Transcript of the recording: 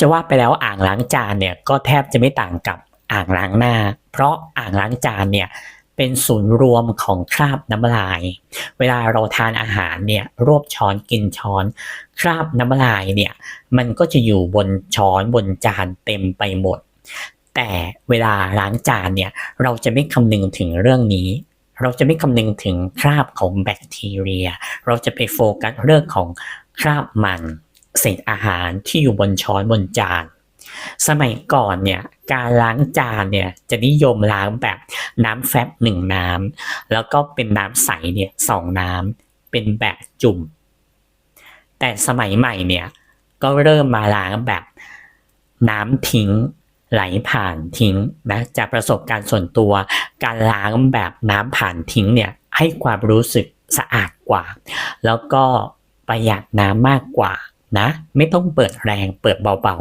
จะว่าไปแล้วอ่างล้างจานเนี่ยก็แทบจะไม่ต่างกับอ่างล้างหน้า เพราะอ่างล้างจานเนี่ยเป็นศูนย์รวมของคราบน้ำลาย เวลาเราทานอาหารเนี่ยรวบช้อนกินช้อน คราบน้ำลายเนี่ยมันก็จะอยู่บนช้อนบนจานเต็มไปหมด แต่เวลาล้างจานเนี่ยเราจะไม่คำนึงถึงเรื่องนี้ เราจะไม่คำนึงถึงคราบของแบคทีเรีย เราจะไปโฟกัสเรื่องของคราบมัน เศษอาหารที่อยู่บนช้อนบนจาน สมัยก่อนเนี่ยการล้างจานเนี่ยจะนิยมล้างแบบน้ำแฟบหนึ่งน้ำแล้วก็เป็นน้ำใสเนี่ยสองน้ำเป็นแบบจุ่ม แต่สมัยใหม่เนี่ยก็เริ่มมาล้างแบบน้ำทิ้งไหลผ่านทิ้งนะจากประสบการณ์ส่วนตัว การล้างแบบน้ำผ่านทิ้งเนี่ยให้ความรู้สึกสะอาดกว่า แล้วก็ประหยัดน้ำมากกว่า นะ ไม่ต้องเปิดแรงเปิดเบา